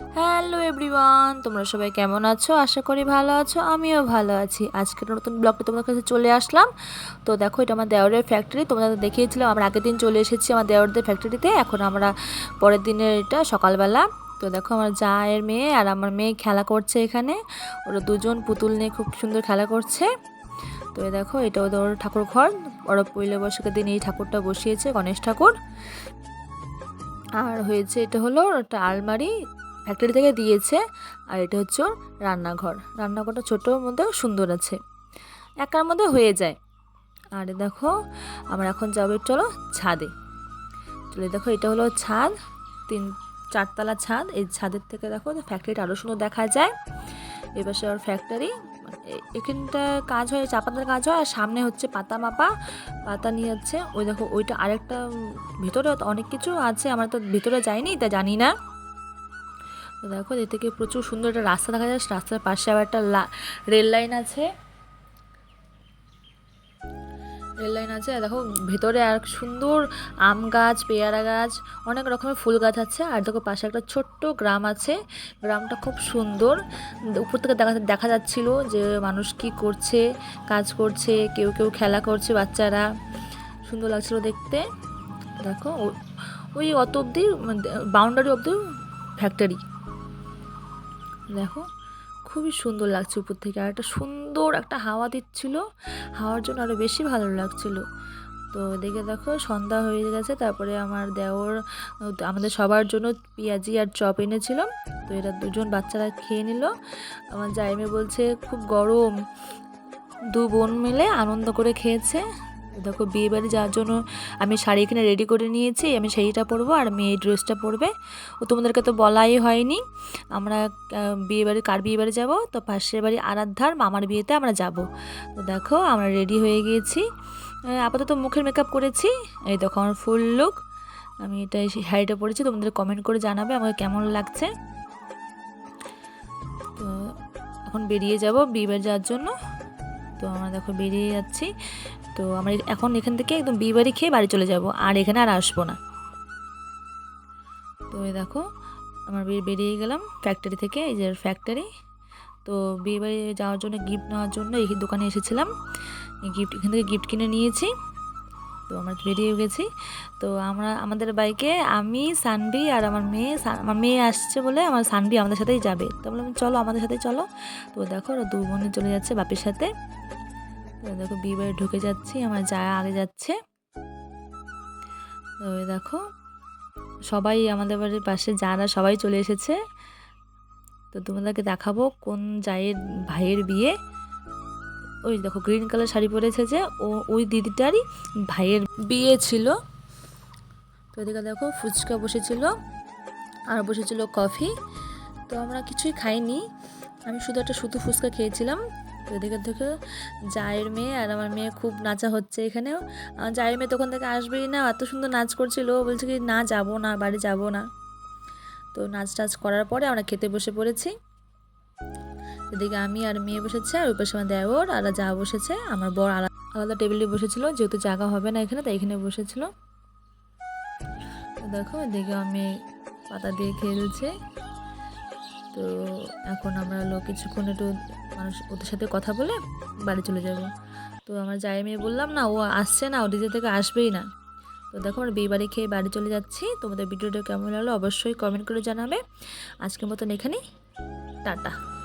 Hello everyone, তোমরা সবাই কেমন আছো? আশা করি ভালো আছো, আমিও ভালো আছি। আজকের নতুন ব্লগটা তোমাদের কাছে চলে আসলাম। তো দেখো, এটা আমার দেওরের ফ্যাক্টরি তোমাদের দেখিয়েছিলাম, আমরা আগের দিন চলে এসেছি আমার দেওরদের ফ্যাক্টরিতে এখন আমরা পরের দিনের এটা সকালবেলা। তো দেখো, আমার জায়ের মেয়ে আর আমার মেয়ে খেলা করছে এখানে। ওরা দুজন পুতুল নিয়ে খুব সুন্দর খেলা করছে। তো এই দেখো এটা ওদের ঠাকুর ঘর। ওরা পৈলা বৈশাখের দিন এই ঠাকুরটা বসিয়েছে গণেশ ঠাকুর। আর হয়েছে, এটা হলো একটা আলমারি। ফ্যাক্টরি থেকে দিয়েছে, আর এটা হচ্ছে ওর রান্নাঘর। রান্নাঘরটা ছোটোর মধ্যে সুন্দর আছে। একার মধ্যে হয়ে যায়। আর দেখো, আমরা এখন যাব চলো ছাদে। চলে দেখো, এটা হলো ছাদ। তিন, চারতলা ছাদ। এই ছাদের থেকে দেখো ফ্যাক্টরিটা আরও সুন্দর দেখা যায়। এপাশে ওর ফ্যাক্টরি এখানটা কাজ হয়, চাপাতার কাজ হয়, আর সামনে হচ্ছে পাতা মাপা। পাতা নিয়ে যাচ্ছে ওই দেখো, ওইটা আরেকটা ভিতরে অনেক কিছু আছে। আমরা তো ভিতরে যাইনি, তা জানি না। দেখো এর থেকে প্রচুর সুন্দর একটা রাস্তা দেখা যাচ্ছে। রাস্তার পাশে আবার একটা রেল লাইন আছে। রেল লাইন আছে। আর দেখো, ভেতরে আর সুন্দর আম গাছ, পেয়ারা গাছ, অনেক রকমের ফুল গাছ আছে। আর দেখো, পাশে একটা ছোট্ট গ্রাম আছে। গ্রামটা খুব সুন্দর। উপর থেকে দেখা দেখা যাচ্ছিল যে মানুষ কি করছে, কাজ করছে, কেউ কেউ খেলা করছে বাচ্চারা। সুন্দর লাগছিল দেখতে। দেখো ওই অত অবধি বাউন্ডারি অবধি ফ্যাক্টরি দেখো, খুবই সুন্দর লাগছে উপর থেকে। আর একটা সুন্দর একটা হাওয়া দিচ্ছিল। হাওয়ার জন্য আরও বেশি ভালো লাগছিল। তো দেখে দেখো, সন্ধ্যা হয়ে গেছে। তারপরে আমার দেওর, আমাদের সবার জন্য পেঁয়াজি আর চপ এনেছিলাম তো এরা দুজন বাচ্চারা খেয়ে নিল। আমার জাইমে বলছে, খুব গরম। দু বোন মিলে আনন্দ করে খেয়েছে। দেখো বিয়ে বাড়ি যাওয়ার জন্য আমি শাড়ি এখানে রেডি করে নিয়েছি আমি শাড়িটা পরবো আর মেয়ে এই ড্রেসটা পরবে। ও তোমাদেরকে তো বলাই হয়নি। আমরা আহ, বিয়ে বাড়ি কার বিয়ে বাড়ি যাব? তো পাশের বাড়ি আরাধ্যার মামার বিয়েতে আমরা যাব। তো দেখো আমরা রেডি হয়ে গিয়েছি। আপাতত মুখের মেকআপ করেছি। এই দেখো আমার ফুল লুক আমি এটা শাড়িটা পরেছি তোমাদের কমেন্ট করে জানাবে আমাকে কেমন লাগছে। তো এখন বেরিয়ে যাব বিয়ে বাড়ি যাওয়ার জন্য। তো আমরা দেখো বেরিয়ে যাচ্ছি। তো আমরা এখন এখান থেকে একদম বিয়ে বাড়ি খেয়ে বাড়ি চলে যাব, আর এখানে আর আসব না। তো এই দেখো, আমার বিয়ে বেরিয়ে গেলাম ফ্যাক্টরি থেকে, এই যে ফ্যাক্টরি তো বিয়েবাড়ি যাওয়ার জন্য গিফট নেওয়ার জন্য এই দোকানে এসেছিলাম। গিফট এখান থেকে গিফট কিনে নিয়েছি। তো আমরা বেরিয়ে গেছি। তো আমরা, আমাদের বাইকে আমি, সানবি আর আমার মেয়ে আমার মেয়ে আসছে বলে আমার সানবি আমাদের সাথেই যাবে। তো বললাম, চলো আমাদের সাথেই চলো। তো দেখো ওরা দু বোনে চলে যাচ্ছে বাপির সাথে। তো দেখো বিয়ে ঢুকে যাচ্ছি, আমার যা আগে যাচ্ছে। তো দেখো, সবাই আমাদের বাড়ির পাশে, যারা সবাই চলে এসেছে। তো তোমাদেরকে দেখাবো কোন জায়ের ভাইয়ের বিয়ে। ওই দেখো গ্রিন কালার শাড়ি পরেছে যে, ও, ওই দিদিটারই ভাইয়ের বিয়ে ছিল। তো এদিকে দেখো ফুচকা বসেছিল, আর বসেছিল কফি তো আমরা কিছুই খাইনি, আমি শুধু একটা শুধু ফুচকা খেয়েছিলাম। তো এদিকে থেকে জায়ের মেয়ে আর আমার মেয়ে খুব নাচা হচ্ছে এখানেও। আমার জায়ের মেয়ে তখন থেকে আসবেই না, এত সুন্দর নাচ করছিল। বলছে কি, না, যাব না, বাড়ি যাব না। তো নাচ টাচ করার পরে আমরা খেতে বসে পড়েছি। এদিকে আমি আর মেয়ে বসেছে, আর ওই পাশে আমার দেওর, আর যা বসেছে, আমার বর আলা- আলাদা টেবিলে বসেছিল, যেহেতু জায়গা হবে না এখানে, তাই এখানে বসেছিল। দেখো, এদিকে আমি পাতা দিয়ে খেলছে তো এখন আমরা হলো কিছুক্ষণ একটু মানুষ ওদের সাথে কথা বলে বাড়ি চলে যাব। তো আমার যাই মেয়ে বললাম, না, ও আসছে না, ও ডিজে থেকে আসবেই না। তো দেখো, আমরা বিয়ে বাড়ি খেয়ে বাড়ি চলে যাচ্ছি। তোমাদের ভিডিওটা কেমন লাগল অবশ্যই কমেন্ট করে জানাবে। আজকের মতন এখানেই, টাটা।